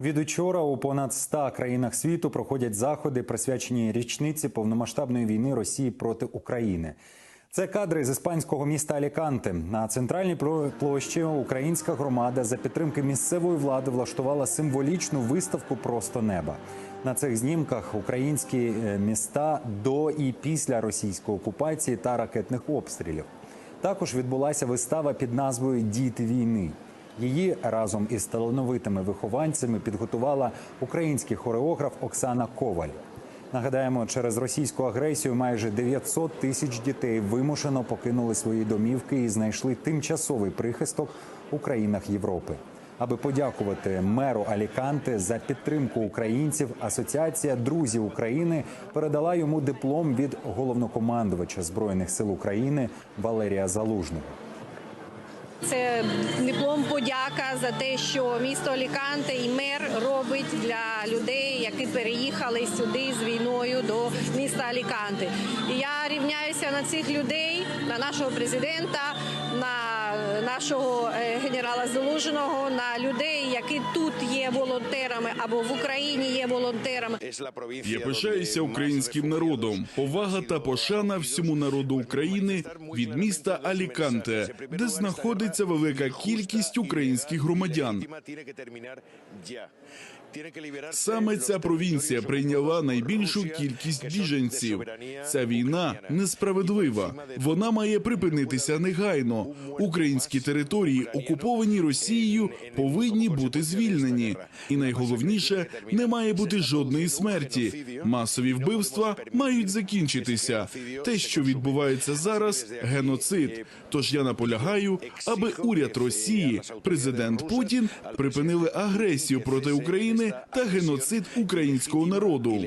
Від учора у понад 100 країнах світу проходять заходи, присвячені річниці повномасштабної війни Росії проти України. Це кадри з іспанського міста Аліканте. На центральній пло- площі українська громада за підтримки місцевої влади влаштувала символічну виставку Просто неба. На цих знімках українські е, міста до і після російської окупації та ракетних обстрілів. Також відбулася вистава під назвою Діти війни. Її разом із талановитими вихованцями підготувала український хореограф Оксана Коваль. Нагадаємо, через російську агресію майже 900 тисяч дітей вимушено покинули свої домівки і знайшли тимчасовий прихисток у країнах Європи. Аби подякувати меру Аліканте за підтримку українців, асоціація друзів України передала йому диплом від головнокомандувача збройних сил України Валерія Залужного. Це диплом подяка за те, що місто Аліканте і мер робить для людей, які переїхали сюди з війною до міста Аліканте. І я рівняюся на цих людей, на нашого президента, на нашого е, генерала Залужного, на людей, які тут є волонтерами або в Україні є волонтерами. Я пишаюся українським народом. Повага та пошана всьому народу України від міста Аліканте, де знаходиться велика кількість українських громадян. Саме ця провінція прийняла найбільшу кількість біженців. Ця війна несправедлива. Вона має припинитися негайно. Українські території, окуповані Росією, повинні бути звільнені. І найголовніше, не має бути жодної смерті. Масові вбивства мають закінчитися. Те, що відбувається зараз, геноцид. Тож я наполягаю, аби уряд Росії, президент Путін припинили агресію проти України та геноцид українського народу.